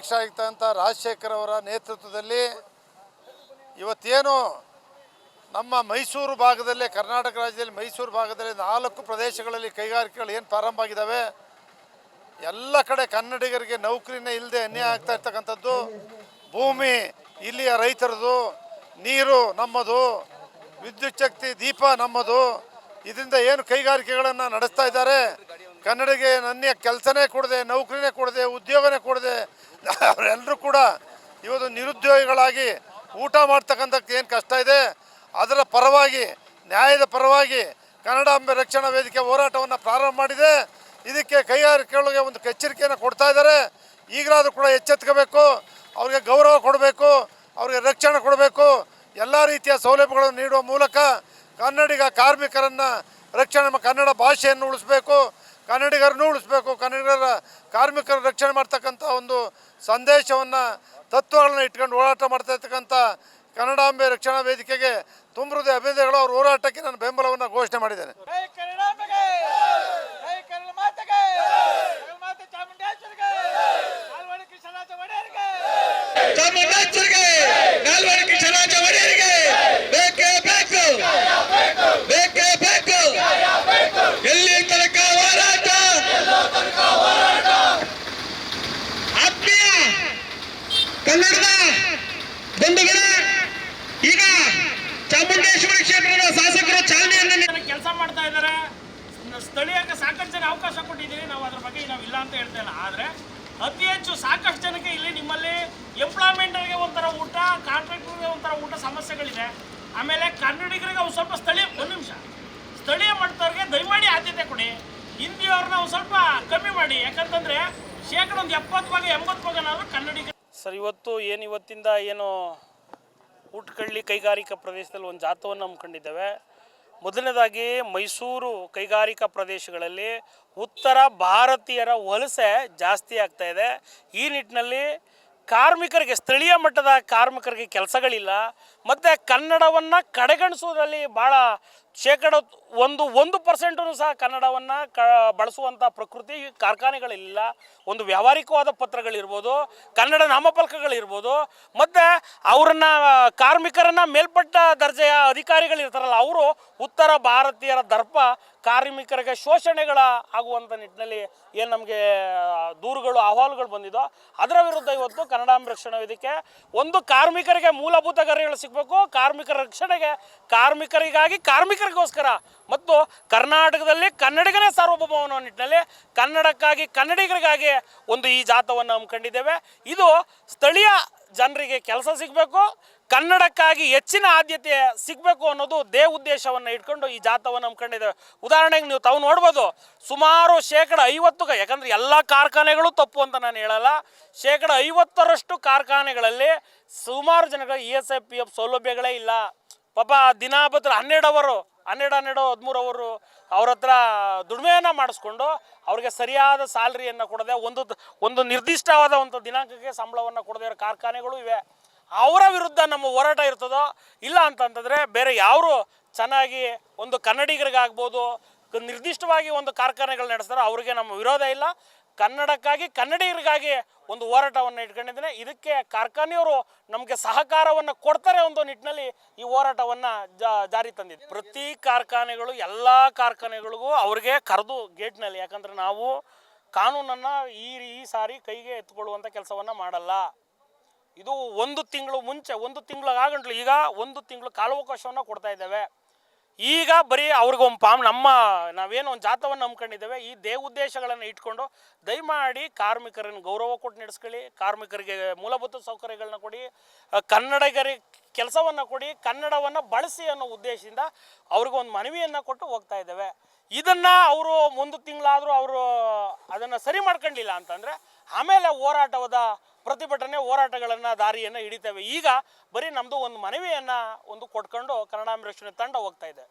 ಮುಖ್ಯಮಂತ್ರಿಗಳಾಗಿರ್ತಕ್ಕಂಥ ರಾಜಶೇಖರ್ ಅವರ ನೇತೃತ್ವದಲ್ಲಿ ಇವತ್ತೇನು ನಮ್ಮ ಮೈಸೂರು ಭಾಗದಲ್ಲೇ, ಕರ್ನಾಟಕ ರಾಜ್ಯದಲ್ಲಿ ಮೈಸೂರು ಭಾಗದಲ್ಲಿ ನಾಲ್ಕು ಪ್ರದೇಶಗಳಲ್ಲಿ ಕೈಗಾರಿಕೆಗಳು ಏನು ಪ್ರಾರಂಭ ಆಗಿದ್ದಾವೆ, ಎಲ್ಲ ಕಡೆ ಕನ್ನಡಿಗರಿಗೆ ನೌಕರಿನೇ ಇಲ್ಲದೆ ಅನ್ಯಾಯ ಆಗ್ತಾ ಇರ್ತಕ್ಕಂಥದ್ದು. ಭೂಮಿ ಇಲ್ಲಿಯ ರೈತರದು, ನೀರು ನಮ್ಮದು ವಿದ್ಯುಚ್ಛಕ್ತಿ ದೀಪ ನಮ್ಮದು, ಇದರಿಂದ ಏನು ಕೈಗಾರಿಕೆಗಳನ್ನು ನಡೆಸ್ತಾ ಇದ್ದಾರೆ. ಕನ್ನಡಿಗೆ ನನ್ನ ಕೆಲಸನೇ ಕೊಡದೆ, ನೌಕರಿನೇ ಕೊಡದೆ, ಉದ್ಯೋಗನೇ ಕೊಡದೆ ಅವರೆಲ್ಲರೂ ಕೂಡ ಇವತ್ತು ನಿರುದ್ಯೋಗಿಗಳಾಗಿ ಊಟ ಮಾಡ್ತಕ್ಕಂಥದ್ದು ಏನು ಕಷ್ಟ ಇದೆ, ಅದರ ಪರವಾಗಿ, ನ್ಯಾಯದ ಪರವಾಗಿ ಕನ್ನಡಾಂಬೆ ರಕ್ಷಣಾ ವೇದಿಕೆ ಹೋರಾಟವನ್ನು ಪ್ರಾರಂಭ ಮಾಡಿದೆ. ಇದಕ್ಕೆ ಕೈಗಾರಿಕೆಗಳಿಗೆ ಒಂದು ಎಚ್ಚರಿಕೆಯನ್ನು ಕೊಡ್ತಾ ಇದ್ದಾರೆ. ಈಗಲಾದರೂ ಕೂಡ ಎಚ್ಚೆತ್ಕೋಬೇಕು, ಅವ್ರಿಗೆ ಗೌರವ ಕೊಡಬೇಕು, ಅವ್ರಿಗೆ ರಕ್ಷಣೆ ಕೊಡಬೇಕು. ಎಲ್ಲ ರೀತಿಯ ಸೌಲಭ್ಯಗಳನ್ನು ನೀಡುವ ಮೂಲಕ ಕನ್ನಡಿಗ ಕಾರ್ಮಿಕರನ್ನು ರಕ್ಷಣೆ ಕನ್ನಡ ಭಾಷೆಯನ್ನು ಉಳಿಸ್ಬೇಕು. ಕನ್ನಡಿಗರನ್ನು ಉಳಿಸ್ಬೇಕು ಕನ್ನಡಿಗರ ಕಾರ್ಮಿಕರ ರಕ್ಷಣೆ ಮಾಡ್ತಕ್ಕಂಥ ಒಂದು ಸಂದೇಶವನ್ನು ತತ್ವಗಳನ್ನ ಇಟ್ಕೊಂಡು ಹೋರಾಟ ಮಾಡ್ತಾ ಇರ್ತಕ್ಕಂಥ ಕನ್ನಡಾಂಬೆ ರಕ್ಷಣಾ ವೇದಿಕೆಗೆ ತುಂಬ ಹೃದಯ ಅಭಿನಂದನೆಗಳು. ಅವ್ರ ಹೋರಾಟಕ್ಕೆ ನಾನು ಬೆಂಬಲವನ್ನು ಘೋಷಣೆ ಮಾಡಿದ್ದೇನೆ. ಚಾಮುಂಡೇಶ್ವರಿಗೆ! ಕನ್ನಡದ ಬಂಧುಗಳೇ ಈಗ ಚಾಮುಂಡೇಶ್ವರಿ ಕ್ಷೇತ್ರದ ಶಾಸಕರು ಚಾಲನೆಯನ್ನು ಕೆಲಸ ಮಾಡ್ತಾ ಇದ್ದಾರೆ? ಸ್ಥಳೀಯಕ್ಕೆ ಸಾಕಷ್ಟು ಜನ ಅವಕಾಶ ಕೊಟ್ಟಿದ್ದೀವಿ ನಾವು ಅದ್ರ ಬಗ್ಗೆ ನಾವು ಇಲ್ಲ ಅಂತ ಹೇಳ್ತಾ ಇಲ್ಲ. ಆದರೆ ಅತಿ ಹೆಚ್ಚು ಸಾಕಷ್ಟು ಜನಕ್ಕೆ ಇಲ್ಲಿ ನಿಮ್ಮಲ್ಲಿ ಎಂಪ್ಲಾಯ್ಮೆಂಟ್ಗೆ ಒಂಥರ ಊಟ ಕಾಂಟ್ರಾಕ್ಟರ್ಗೆ ಒಂಥರ ಊಟ ಸಮಸ್ಯೆಗಳಿದೆ ಆಮೇಲೆ ಕನ್ನಡಿಗರಿಗೆ ಒಂದು ಸ್ವಲ್ಪ ಸ್ಥಳೀಯ ಒಂದು ನಿಮಿಷ. ಸ್ಥಳೀಯ ಮಟ್ಟದವ್ರಿಗೆ ದಯಮಾಡಿ ಆದ್ಯತೆ ಕೊಡಿ. ಹಿಂದಿಯವ್ರನ್ನ ಒಂದು ಸ್ವಲ್ಪ ಕಮ್ಮಿ ಮಾಡಿ. ಯಾಕಂತಂದ್ರೆ ಶೇಕಡ ಒಂದು ಎಪ್ಪತ್ತು ಭಾಗ ಎಂಬತ್ತು ಭಾಗನಾದ್ರೂ ಕನ್ನಡಿಗ ಸರ್, ಇವತ್ತು ಏನು ಇವತ್ತಿಂದ ಏನು ಊಟಕಳ್ಳಿ ಕೈಗಾರಿಕಾ ಪ್ರದೇಶದಲ್ಲಿ ಒಂದು ಜಾಥವನ್ನು ಹಮ್ಮಿಕೊಂಡಿದ್ದೇವೆ. ಮೊದಲನೇದಾಗಿ ಮೈಸೂರು ಕೈಗಾರಿಕಾ ಪ್ರದೇಶಗಳಲ್ಲಿ ಉತ್ತರ ಭಾರತೀಯರ ವಲಸೆ ಜಾಸ್ತಿ ಆಗ್ತಾ ಇದೆ. ಈ ನಿಟ್ಟಿನಲ್ಲಿ ಕಾರ್ಮಿಕರಿಗೆ, ಸ್ಥಳೀಯ ಮಟ್ಟದ ಕಾರ್ಮಿಕರಿಗೆ ಕೆಲಸಗಳಿಲ್ಲ. ಮತ್ತು ಕನ್ನಡವನ್ನು ಕಡೆಗಣಿಸುವುದರಲ್ಲಿ ಭಾಳ ಶೇಕಡ ಒಂದು ಒಂದು ಪರ್ಸೆಂಟೂ ಸಹ ಕನ್ನಡವನ್ನು ಕ ಬಳಸುವಂಥ ಪ್ರಕೃತಿ ಕಾರ್ಖಾನೆಗಳಿಲ್ಲ. ಒಂದು ವ್ಯಾವಹಾರಿಕವಾದ ಪತ್ರಗಳಿರ್ಬೋದು, ಕನ್ನಡ ನಾಮಫಲಕಗಳಿರ್ಬೋದು, ಮತ್ತು ಅವ್ರನ್ನ, ಕಾರ್ಮಿಕರನ್ನು ಮೇಲ್ಪಟ್ಟ ದರ್ಜೆಯ ಅಧಿಕಾರಿಗಳಿರ್ತಾರಲ್ಲ, ಅವರು ಉತ್ತರ ಭಾರತೀಯರ ದರ್ಪ ಕಾರ್ಮಿಕರಿಗೆ ಶೋಷಣೆಗಳ ಆಗುವಂಥ ನಿಟ್ಟಿನಲ್ಲಿ ಏನು ನಮಗೆ ದೂರುಗಳು, ಅಹವಾಲುಗಳು ಬಂದಿದೋ ಅದರ ವಿರುದ್ಧ ಇವತ್ತು ಕನ್ನಡಾಂಬ ರಕ್ಷಣಾ ವೇದಿಕೆ ಒಂದು ಕಾರ್ಮಿಕರಿಗೆ ಮೂಲಭೂತ ಗರಿಗಳು ಸಿಗಬೇಕು. ಕಾರ್ಮಿಕರ ರಕ್ಷಣೆಗೆ, ಕಾರ್ಮಿಕರಿಗಾಗಿ ಕಾರ್ಮಿಕರಿಗೋಸ್ಕರ ಮತ್ತು ಕರ್ನಾಟಕದಲ್ಲಿ ಕನ್ನಡಿಗನೇ ಸಾರ್ವಭೌಮ ಅನ್ನೋ ನಿಟ್ಟಿನಲ್ಲಿ ಕನ್ನಡಕ್ಕಾಗಿ, ಕನ್ನಡಿಗರಿಗಾಗಿ ಒಂದು ಈ ಜಾಥವನ್ನು ಹಮ್ಮಿಕೊಂಡಿದ್ದೇವೆ ಇದು ಸ್ಥಳೀಯ ಜನರಿಗೆ ಕೆಲಸ ಸಿಗಬೇಕು. ಕನ್ನಡಕ್ಕಾಗಿ ಹೆಚ್ಚಿನ ಆದ್ಯತೆ ಸಿಗಬೇಕು ಅನ್ನೋದು ದೇ ಉದ್ದೇಶವನ್ನು ಇಟ್ಕೊಂಡು ಈ ಜಾಥವನ್ನು ಹಮ್ಮಿಕೊಂಡಿದ್ದೇವೆ ಉದಾಹರಣೆಗೆ ನೀವು ತಾವು ನೋಡ್ಬೋದು, ಸುಮಾರು ಶೇಕಡ ಐವತ್ತು ಯಾಕಂದ್ರೆ ಎಲ್ಲ ಕಾರ್ಖಾನೆಗಳು ತಪ್ಪು ಅಂತ ನಾನು ಹೇಳಲ್ಲ, ಶೇಕಡ ಐವತ್ತರಷ್ಟು ಕಾರ್ಖಾನೆಗಳಲ್ಲಿ ಸುಮಾರು ಜನಗಳ E S I, P F ಸೌಲಭ್ಯಗಳೇ ಇಲ್ಲ. ಪಾಪ ದಿನ ಬದ್ರ ಹನ್ನೆರಡು ಅವರು, ಹನ್ನೆರಡು ಹನ್ನೆರಡು, ಹದಿಮೂರು ಅವರು ಅವ್ರ ಹತ್ರ ದುಡಿಮೆಯನ್ನು ಮಾಡಿಸ್ಕೊಂಡು ಅವ್ರಿಗೆ ಸರಿಯಾದ ಸ್ಯಾಲ್ರಿಯನ್ನು ಕೊಡದೆ ಒಂದು ಒಂದು ನಿರ್ದಿಷ್ಟವಾದ ಒಂದು ದಿನಾಂಕಕ್ಕೆ ಸಂಬಳವನ್ನು ಕೊಡದೇ ಇರೋ ಕಾರ್ಖಾನೆಗಳು ಇವೆ. ಅವರ ವಿರುದ್ಧ ನಮ್ಮ ಹೋರಾಟ ಇರ್ತದೋ ಇಲ್ಲ ಅಂತಂತಂದರೆ ಬೇರೆ ಯಾರು ಚೆನ್ನಾಗಿ ಒಂದು ಕನ್ನಡಿಗರಿಗಾಗ್ಬೋದು ನಿರ್ದಿಷ್ಟವಾಗಿ ಒಂದು ಕಾರ್ಖಾನೆಗಳು ನಡೆಸ್ತಾರೋ ಅವ್ರಿಗೆ ನಮ್ಮ ವಿರೋಧ ಇಲ್ಲ. ಕನ್ನಡಕ್ಕಾಗಿ, ಕನ್ನಡಿಗರಿಗಾಗಿ ಒಂದು ಹೋರಾಟವನ್ನು ಇಟ್ಕೊಂಡಿದ್ದೇನೆ. ಇದಕ್ಕೆ ಕಾರ್ಖಾನೆಯವರು ನಮಗೆ ಸಹಕಾರವನ್ನು ಕೊಡ್ತಾರೆ ಒಂದು ನಿಟ್ಟಿನಲ್ಲಿ ಈ ಹೋರಾಟವನ್ನು ಜಾರಿ ತಂದಿದೆ ಪ್ರತಿ ಕಾರ್ಖಾನೆಗಳು, ಎಲ್ಲ ಕಾರ್ಖಾನೆಗಳಿಗೂ ಅವ್ರಿಗೆ ಕರೆದು ಗೇಟ್ನಲ್ಲಿ. ಯಾಕಂದ್ರೆ ನಾವು ಕಾನೂನನ್ನು ಈ ಈ ಸಾರಿ ಕೈಗೆ ಎತ್ಕೊಳ್ಳುವಂಥ ಕೆಲಸವನ್ನು ಮಾಡಲ್ಲ. ಇದು ಒಂದು ತಿಂಗಳು ಮುಂಚೆ, ಒಂದು ತಿಂಗಳು ಆಗಂಟ್ಲು ಈಗ ಒಂದು ತಿಂಗಳು ಕಾಲಾವಕಾಶವನ್ನು ಕೊಡ್ತಾ ಇದ್ದೇವೆ. ಈಗ ಬರೀ ಅವ್ರಿಗೆ ಒಂದು ಪಾಮ್ ನಮ್ಮ ನಾವೇನು ಒಂದು ಜಾತವನ್ನು ನಂಬ್ಕೊಂಡಿದ್ದೇವೆ ಈ ದೇ ಉದ್ದೇಶಗಳನ್ನು ಇಟ್ಕೊಂಡು ದಯಮಾಡಿ ಕಾರ್ಮಿಕರನ್ನು ಗೌರವ ಕೊಟ್ಟು ನಡೆಸ್ಕೊಳ್ಳಿ, ಕಾರ್ಮಿಕರಿಗೆ ಮೂಲಭೂತ ಸೌಕರ್ಯಗಳನ್ನ ಕೊಡಿ ಕನ್ನಡಿಗರಿಗೆ ಕೆಲಸವನ್ನು ಕೊಡಿ, ಕನ್ನಡವನ್ನು ಬಳಸಿ ಅನ್ನೋ ಉದ್ದೇಶದಿಂದ ಅವ್ರಿಗೊಂದು ಮನವಿಯನ್ನು ಕೊಟ್ಟು ಹೋಗ್ತಾ ಇದ್ದೇವೆ. ಇದನ್ನು ಅವರು ಒಂದು ತಿಂಗಳಾದರೂ ಅವರು ಅದನ್ನು ಸರಿ ಮಾಡ್ಕೊಂಡಿಲ್ಲ ಅಂತಂದರೆ ಆಮೇಲೆ ಹೋರಾಟವಾದ ಪ್ರತಿಭಟನೆ ಹೋರಾಟಗಳನ್ನು ದಾರಿಯನ್ನು ಹಿಡಿತೇವೆ. ಈಗ ಬರೀ ನಮ್ಮದು ಒಂದು ಮನವಿಯನ್ನು ಒಂದು ಕೊಟ್ಕೊಂಡು ಕನ್ನಡಾಂಬರೇಶ್ವರಿ ತಂಡ ಹೋಗ್ತಾ ಇದೆ.